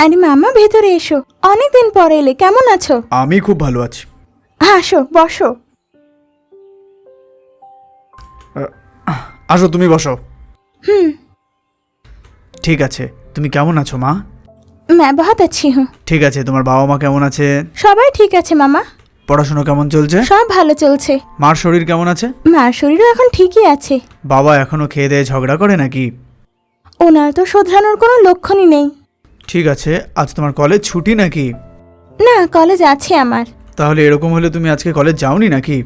আরে মামা ভেতরে এসো অনেকদিন পরে এলে কেমন আছো আমি খুব ভালো আছি আসো বসো আসো তুমি বসো হুম ঠিক আছে তুমি কেমন আছো মা मैं बहुत अच्छी हूँ ঠিক আছে তোমার বাবা মা কেমন আছে সবাই ঠিক আছে মামা পড়াশোনা কেমন চলছে সব ভালো চলছে মার শরীর কেমন আছে মার শরীরও এখন ঠিকই আছে বাবা এখনো খেয়ে দেয়ে ঝগড়া করে নাকি ওনার তো শোধরানোর কোনো লক্ষণই নেই ঠিক আছে আজ তোমার কলেজ ছুটি নাকি? না কলেজ আছে আমার। তাহলে এরকম হলে তুমি আজকে কলেজ যাওনি নাকি?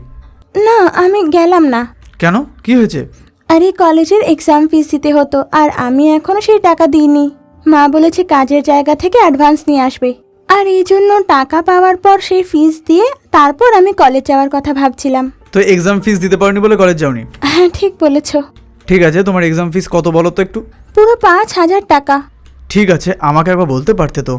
না আমি গেলাম না। কেন? কি হয়েছে? আরে কলেজের এক্সাম ফিস দিতে হতো আর আমি এখনও সেই টাকা দিইনি। মা বলেছে কাজের জায়গা থেকে অ্যাডভান্স নিয়ে আসবে। আর এই জন্য টাকা পাওয়ার পর সেই ফিস দিয়ে তারপর আমি কলেজ যাওয়ার কথা ভাবছিলাম। তো এক্সাম ফিস দিতে পারোনি বলে কলেজ যাওনি? হ্যাঁ ঠিক বলেছ। ঠিক আছে তোমার এক্সাম ফিস কত বলো তো একটু? পুরো পাঁচ হাজার টাকা। ঠিক আছে, আমাকে একবার বলতে পারতে তো।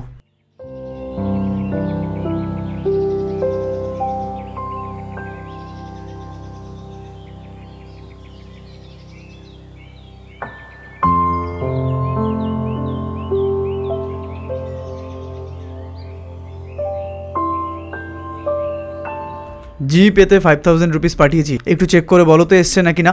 জি, পেতে ফাইভ থাউজেন্ড রুপিস পাঠিয়েছি। একটু চেক করে বলো তো, এসছে নাকি না?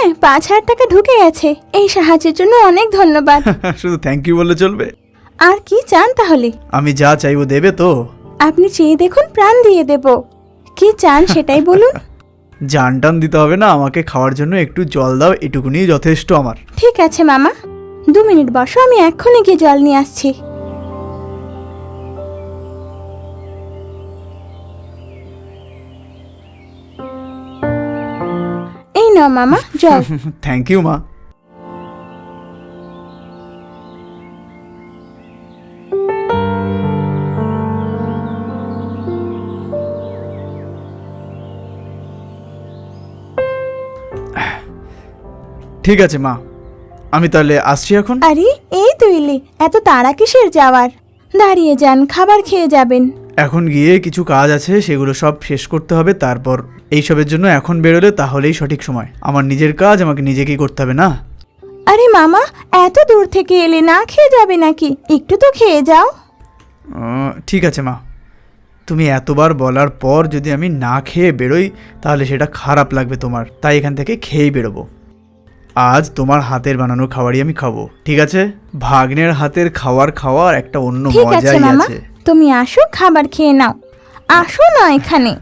হ্যাঁ পাঁচ হাজার টাকা ঢুকে গেছে। এই সাহায্যের জন্য অনেক ধন্যবাদ। শুধু থ্যাংক ইউ বললে চলবে। আর কি চান তাহলে? আমি যা চাইব দেবে তো। আপনি চেয়ে দেখুন প্রাণ দিয়ে দেব। কি চান সেটাই বলুন। জান টান দিতে হবে না আমাকে খাওয়ার জন্য একটু জল দাও এটুকুনি যথেষ্ট আমার। ঠিক আছে মামা। দু মিনিট বসো আমি এক্ষুনি গিয়ে জল নিয়ে আসছি। নাও মামা জল। থ্যাংক ইউ মা। ঠিক আছে মা। আমি তাহলে আসছি এখন? আরে এই তো এলি। এত তাড়া কিসের যাওয়ার? দাঁড়িয়ে যান খাবার খেয়ে যাবেন। এখন গিয়ে কিছু কাজ আছে সেগুলো সব শেষ করতে হবে তারপর এইসবের জন্য এখন বেরোলে তাহলেই সঠিক সময়। আমার নিজের কাজ আমাকে নিজেকেই করতে হবে না? আরে মামা এত দূর থেকে এলে না খেয়ে যাবে নাকি? একটু তো খেয়ে যাও। ঠিক আছে মা। তুমি এতবার বলার পর যদি আমি না খেয়ে বেরোই তাহলে সেটা খারাপ লাগবে তোমার। তাই এখান থেকে খেয়েই বেরোবো। আজ তোমার হাতের বানানো খাবারই আমি খাব ঠিক আছে? ভাগ্নের হাতের খাওয়ার খাওয়ার একটা অন্য মজাই আছে। তুমি আসো খাবার খেয়ে নাও। আসো না এখানে।